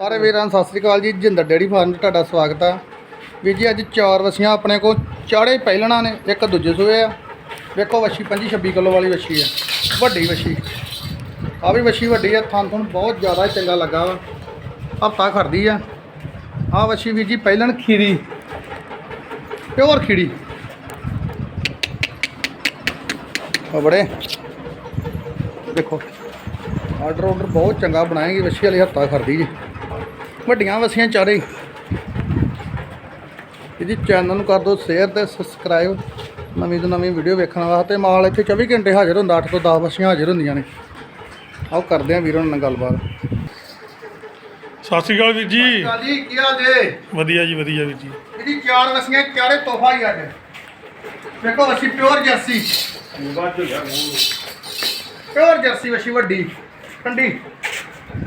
ਸਾਰੇ ਵੀਰਾਂ ਨੂੰ ਸਤਿ ਸ੍ਰੀ ਅਕਾਲ ਜੀ। ਜਿੰਦਰ ਡੇੜੀ ਫਾਰਮ 'ਚ ਤੁਹਾਡਾ ਸਵਾਗਤ ਆ। ਵੀਰ ਜੀ, ਅੱਜ ਚਾਰ ਵਸੀਆਂ ਆਪਣੇ ਕੋਲ ਚਾੜੇ ਪਹਿਲਣਾ ਨੇ, ਇੱਕ ਦੂਜੇ ਸੂਏ ਆ। ਵੇਖੋ ਵੱਛੀ 25 26 ਕਿਲੋ ਵਾਲੀ ਵੱਛੀ ਆ। ਵੱਡੀ ਵੱਛੀ। ਆ ਵੀ ਵੱਛੀ ਵੱਡੀ ਆ, ਥਣ ਤੁਹਾਨੂੰ ਬਹੁਤ ਜ਼ਿਆਦਾ ਚੰਗਾ ਲੱਗਾ ਵਾ। ਹਫਤਾ ਖੜਦੀ ਆ। ਆ ਵੱਛੀ ਵੀਰ ਜੀ, ਪਹਿਲਣ ਖੀਰੀ। ਪਿਓਰ ਖੀੜੀ ਆ ਬੜੇ। ਦੇਖੋ। ਆਰਡਰ ਆਰਡਰ ਬਹੁਤ ਚੰਗਾ ਬਣਾਏਗੀ, ਵੱਛੀ ਵਾਲੀ ਹਫਤਾ ਖੜਦੀ ਜੀ। ਵੱਡੀਆਂ ਵਸੀਆਂ ਚਾਰੇ। ਇਹਦੀ ਚੈਨਲ ਨੂੰ ਕਰ ਦਿਓ ਸ਼ੇਅਰ ਤੇ ਸਬਸਕ੍ਰਾਈਬ ਨਵੀਂ ਤੋਂ ਨਵੀਂ ਵੀਡੀਓ ਵੇਖਣ ਵਾਸਤੇ ਮਾਲ ਇੱਥੇ 24 ਘੰਟੇ ਹਾਜ਼ਰ ਹੁੰਦਾ 8 ਤੋਂ 10 ਵਸੀਆਂ ਹਾਜ਼ਰ ਹੁੰਦੀਆਂ ਨੇ। ਆਓ ਕਰਦੇ ਆਂ ਵੀਰਾਂ ਨਾਲ ਗੱਲਬਾਤ। ਸਤਿ ਸ਼੍ਰੀ ਅਕਾਲ ਵੀਰ ਜੀ। ਜੀ ਕੀ ਹਾਲ ਜੇ? ਵਧੀਆ ਜੀ ਵਧੀਆ ਵੀਰ ਜੀ। ਇਹਦੀ ਚਾਰ ਵਸੀਆਂ ਚਾਰੇ ਤੋਹਫਾ ਹੀ ਅੱਜ। ਵੇਖੋ ਵਸੀ ਪਿਓਰ ਜਰਸੀ। ਪਿਓਰ ਜਰਸੀ ਵਸੀ ਵੱਡੀ। ਠੰਡੀ।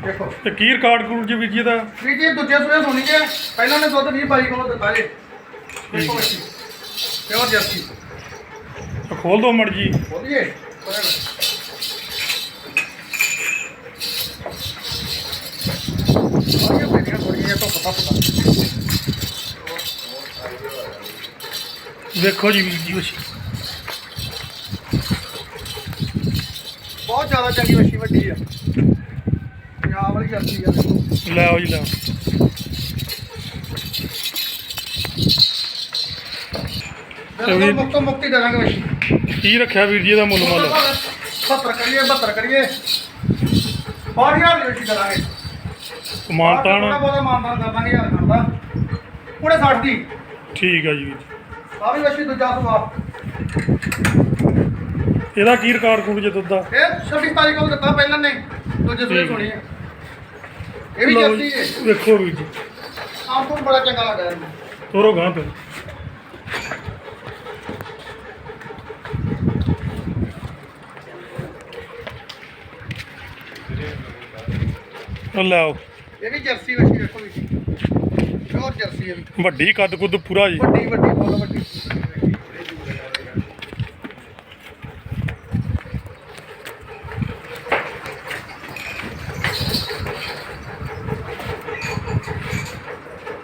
ਦੇਖੋ। ਤੇ ਕੀ ਰਿਕਾਰਡ ਕਰੂੰ ਜੀ ਵੀਰ ਜੀ ਦਾ ਵੀ ਜੀ ਦੂਜੇ ਸੂਏ ਸੁਣੀ ਜੇ। ਪਹਿਲਾਂ ਨੇ ਦੁੱਧ 20 22 ਕਿਲੋ ਦਿੱਤਾ ਜੇ। ਦੇਖੋ ਵਸੀ ਪਿਓਰ ਜਰਸੀ। ਖੋਲ ਦੋ ਮੜ ਜੀ। ਬੋਲੀਏ ਆਇਆ ਬੇਟੀਆਂ ਥੋੜੀਆਂ ਤੋਂ ਪਤਾ ਪਤਾ ਵੇਖੋ ਜੀ ਵੀਰ ਜੀ ਵਛੀ ਬਹੁਤ ਜ਼ਿਆਦਾ ਚੰਗੀ ਵੱਛੀ ਵੱਡੀ ਆ। ਵਾਲੀ ਜਰਸੀ ਆ। ਲੈ ਆਓ ਜੀ ਲੈ ਮੁਕਤ ਮੁਕਤੀ ਦੇ ਦਾਂਗੇ ਵੱਛੀ ਕੀ ਰੱਖਿਆ ਵੀਰ ਜੀ ਦਾ ਮੁੱਲ ਮੁੱਲ? 70 ਕਰੀਏ 72 ਕਰੀਏ। ਬਾਹਰ ਯਾਰ ਦੀ ਵੱਛੀ ਕਰਾਂਗੇ। ਮਾਨਤਾਨ ਬਹੁਤਾ ਮਾਨਤਾਨ ਕਰ ਦਾਂਗੇ ਯਾਰ ਕਰਦਾ ਪੂਰੇ 60 ਦੀ। ਠੀਕ ਆ ਜੀ। ਵੀਰ ਜੀ ਆ ਵੀ ਦੂਜਾ ਸੁਆ। ਇਹਦਾ ਕੀ ਰਿਕਾਰਡ ਕਰੂੰ ਜੀ ਦੁੱਧ ਦਾ? ਇਹ 26 ਤਾਰੀਖ ਨੂੰ ਦਿੱਤਾ ਪਹਿਲਾਂ ਨੇ। ਦੂਜੇ ਸੂਏ ਠੀਕ। ਸੁਣੀ ਹੈ ਇਹ ਵੀ ਲਓ ਹੈ ਜੀ, ਵੇਖੋ ਵੀਰ ਜੀ। ਆਪ ਤੋਂ ਬੜਾ ਚੰਗਾ ਲੱਗਾ ਇਹਨੂੰ ਤੋਰੋ ਗਾਂ ਤੇ। ਉਹ ਲੈ ਆਓ। ਇਹ ਵੀ ਜਰਸੀ ਵੱਛੀ ਵੇਖੋ ਵੀ। ਪਿਓਰ ਜਰਸੀ ਹੈ ਵੀ। ਵੱਡੀ ਕੱਦ ਕੁੱਦ ਪੂਰਾ ਜੀ। ਵੱਡੀ ਵੱਡੀ ਬਹੁਤ ਵੱਡੀ।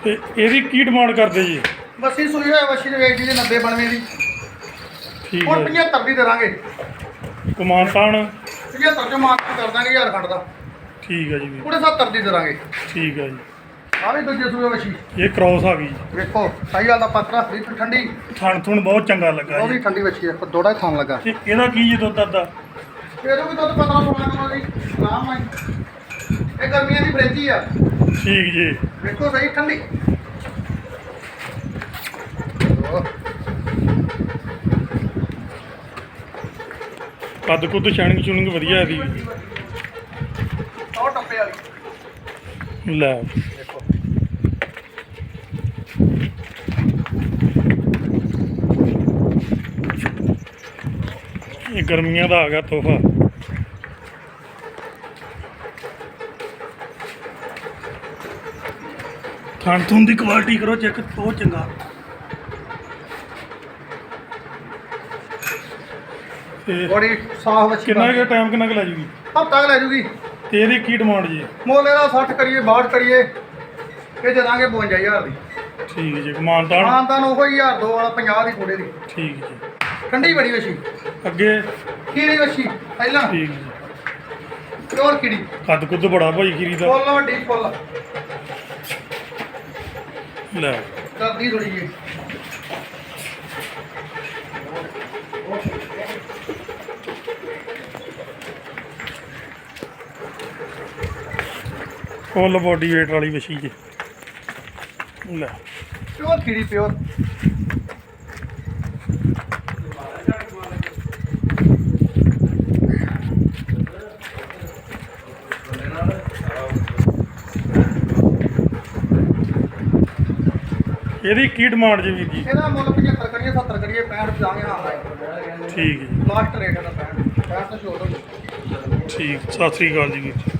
ਤੇ ਇਹਦੀ ਕੀ ਡਿਮਾਂਡ ਕਰਦੇ ਜੀ? ਬੱਸੀ ਸੂਈ ਹੋਇਆ ਵੱਛੀ ਦੇ ਵੇਚ ਦੀ 90 ਬਣਵੇਂ ਦੀ। ਠੀਕ ਹੁਣ ਹੈ 75 ਦੀ ਦੇਵਾਂਗੇ ਕਮਾਨਤਾਨ 75 ਚ ਮਾਰ ਕਰ ਦਾਂਗੇ ਯਾਰ ਖੰਡ ਦਾ। ਠੀਕ ਹੈ ਜੀ ਵੀਰ। ਪੂਰੇ 70 ਦੀ ਦੇਵਾਂਗੇ ਠੀਕ ਹੈ ਜੀ। ਆ ਵੀ ਦੂਜੇ ਸੂਏ ਵੱਛੀ ਇਹ ਕ੍ਰੋਸ ਆ ਗਈ ਜੀ। ਵੇਖੋ ਸਹੀ ਗੱਲ ਦਾ ਪਤਰਾ ਫਰੀ ਠੰਡੀ। ਥਣ ਥੁਣ ਬਹੁਤ ਚੰਗਾ ਲੱਗਾ ਉਹ ਵੀ ਜੀ ਠੰਡੀ ਵੱਛੀ ਹੈ ਦੋੜਾ ਹੀ ਖਾਣ ਲੱਗਾ। ਤੇ ਇਹਦਾ ਕੀ ਜੀ ਦੁੱਧ ਦਾ ਇਹਨੂੰ ਵੀ ਦੁੱਧ 15 16 ਕਿਲੋ ਦੀ ਆਰਾਮ ਹੈ ਇਹ ਗਰਮੀਆਂ ਦੀ ਫਰੇਜੀ ਆ। ਠੀਕ ਜੀ। ਵੇਖੋ ਸਹੀ ਠੰਡੀ। ਕੱਦ ਕੁੱਦ ਛਾਣਿੰਗ ਚੁਣਿੰਗ ਵਧੀਆ ਇਹਦੀ। ਉਹ ਟੱਪੇ ਵਾਲੀ। ਲੈ। ਦੇਖੋ ਇਹ ਗਰਮੀਆਂ ਦਾ ਆ ਗਿਆ ਤੋਹਫਾ। ਥਣ ਥੁਣ ਦੀ ਕੁਆਲਿਟੀ ਕਰੋ ਚੈੱਕ ਬਹੁਤ ਚੰਗਾ। ਤੇ ਬੜੀ ਸਾਫ਼ ਵੱਛੀ ਕਿੰਨਾ ਕੁ ਟਾਈਮ ਕਿੰਨਾ ਕੁ ਲੈ ਜੂਗੀ? ਹਫਤਾ ਕੁ ਲੈ ਜੂਗੀ। ਤੇ ਇਹਦੀ ਕੀ ਡਿਮਾਂਡ ਜੀ? ਮੁੱਲ ਇਹਦਾ 60 ਕਰੀਏ 62 ਕਰੀਏ ਇਹ ਦੇ ਦਾਂਗੇ 52000 ਦੀ। ਠੀਕ ਜੀ ਮਾਨਤਾਨ? ਮਾਨਤਾਨ ਉਹੋ ਹੀ 1000 ਦੋ ਵਾਲਾ 50 ਦੀ ਕੋੜੇ ਦੀ। ਠੀਕ ਜੀ। ਠੰਡੀ ਬੜੀ ਵੱਛੀ। ਅੱਗੇ? ਖੀਰੀ ਵੱਛੀ ਪਹਿਲਾਂ। ਠੀਕ ਜੀ। ਪਿਓਰ ਖੀਰੀ। ਕੱਦ ਕੁੱਦ ਬੜਾ ਭਾਈ ਖੀਰੀ ਦਾ। ਫੁੱਲ ਵੱਡੀ ਫੁੱਲ। ਲੈ। ਕਰਦੀ ਥੋੜੀ ਜੀ ਫੁੱਲ ਬੋਡੀ ਵੇਟ ਵਾਲੀ ਵਛੀ ਜੀ। ਲੈ। ਪਿਓਰ ਖੀਰੀ ਪਿਓਰ? ਇਹਦੀ ਕੀ ਡਿਮਾਂਡ ਜੀ ਵੀਰ ਜੀ? ਇਹਦਾ ਮੁੱਲ 75 ਕਰੀਏ 70 ਕਰੀਏ 65 ਜਾਗੇ ਹਾਂ। ਠੀਕ ਜੀ। ਲਾਸਟ ਰੇਟ ਦਾ 65 65 ਤੋਂ ਛੋੜ ਹੋ ਠੀਕ ਸਤਿ ਸ੍ਰੀ ਅਕਾਲ ਜੀ ਵੀਰ ਜੀ।